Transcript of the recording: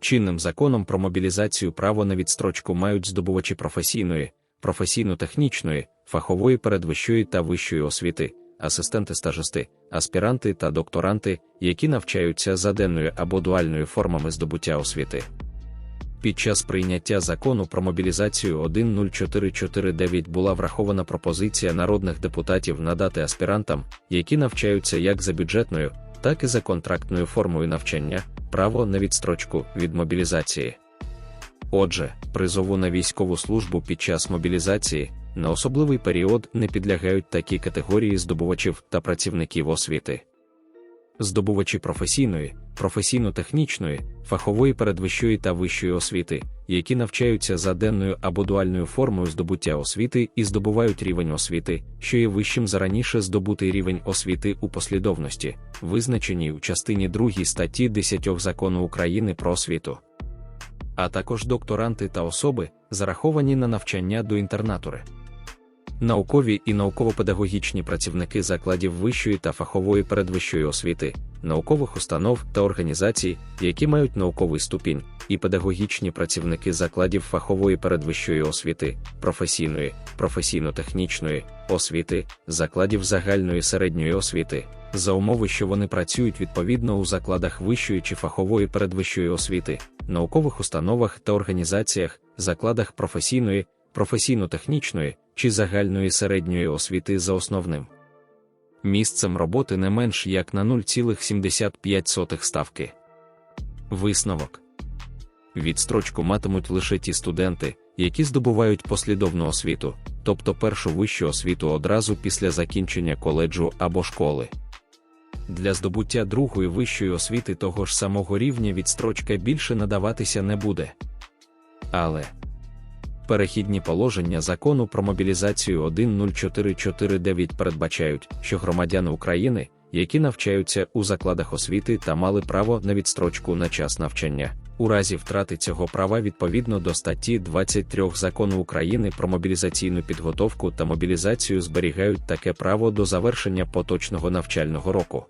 Чинним законом про мобілізацію право на відстрочку мають здобувачі професійної, професійно-технічної, фахової передвищої та вищої освіти, асистенти стажисти, аспіранти та докторанти, які навчаються за денною або дуальною формами здобуття освіти. Під час прийняття закону про мобілізацію 10449 була врахована пропозиція народних депутатів надати аспірантам, які навчаються як за бюджетною, так і за контрактною формою навчання, право на відстрочку від мобілізації. Отже, призову на військову службу під час мобілізації на особливий період не підлягають такі категорії здобувачів та працівників освіти. Здобувачі професійної, професійно-технічної, фахової передвищої та вищої освіти, які навчаються за денною або дуальною формою здобуття освіти і здобувають рівень освіти, що є вищим за раніше здобутий рівень освіти у послідовності, визначеній у частині 2 статті 10 закону України про освіту. А також докторанти та особи, зараховані на навчання до інтернатури. Наукові і науково-педагогічні працівники закладів вищої та фахової передвищої освіти, наукових установ та організацій, які мають науковий ступінь, і педагогічні працівники закладів фахової передвищої освіти, професійної, професійно-технічної освіти, закладів загальної середньої освіти, за умови, що вони працюють відповідно у закладах вищої чи фахової передвищої освіти, наукових установах та організаціях, закладах професійної, професійно-технічної чи загальної середньої освіти за основним місцем роботи не менш як на 0,75 ставки. Висновок відстрочку матимуть лише ті студенти, які здобувають послідовну освіту, тобто першу вищу освіту одразу після закінчення коледжу або школи. Для здобуття другої вищої освіти того ж самого рівня відстрочка більше надаватися не буде. Але Перехідні положення закону про мобілізацію 10449 передбачають, що громадяни України, які навчаються у закладах освіти та мали право на відстрочку на час навчання, у разі втрати цього права відповідно до статті 23 закону України про мобілізаційну підготовку та мобілізацію зберігають таке право до завершення поточного навчального року.